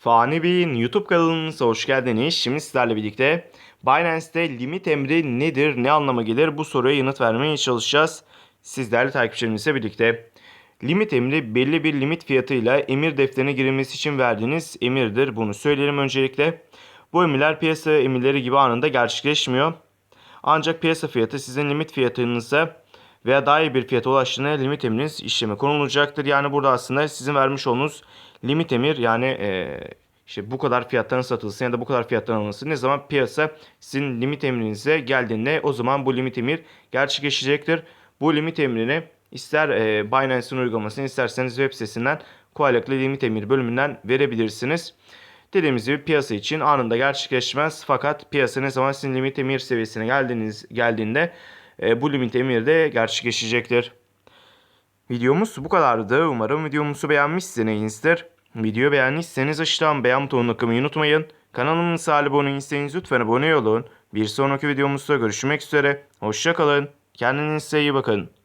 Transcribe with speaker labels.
Speaker 1: Fani Bey'in YouTube kanalımıza hoş geldiniz. Şimdi sizlerle birlikte Binance'te limit emri nedir, ne anlama gelir bu soruya yanıt vermeye çalışacağız. Sizlerle takipçilerimizle birlikte. Limit emri belli bir limit fiyatıyla emir defterine girilmesi için verdiğiniz emirdir. Bunu söyleyelim öncelikle. Bu emirler piyasa emirleri gibi anında gerçekleşmiyor. Ancak piyasa fiyatı sizin limit fiyatınıza veya daha iyi bir fiyata ulaştığında limit emriniz işleme konulacaktır. Yani burada aslında sizin vermiş olduğunuz limit emir yani eee, işte bu kadar fiyattan satılsın ya da bu kadar fiyattan alınsın. Ne zaman piyasa sizin limit emrinize geldiğinde o zaman bu limit emir gerçekleşecektir. Bu limit emrini ister eee Binance'ın uygulamasını isterseniz web sitesinden kolaylıkla limit emir bölümünden verebilirsiniz. Dediğimiz gibi piyasa için anında gerçekleşmez fakat piyasa ne zaman sizin limit emir seviyesine geldiğiniz geldiğinde e, bu limit emir de gerçekleşecektir. Videomuz bu kadardı. Umarım videomuzu beğenmişsinizdir. Videoyu beğendiyseniz aşağıdan beğen butonuna tıklamayı unutmayın. Kanalımıza abone değilseniz lütfen abone olun. Bir sonraki videomuzda görüşmek üzere. Hoşçakalın. Kendinize iyi bakın.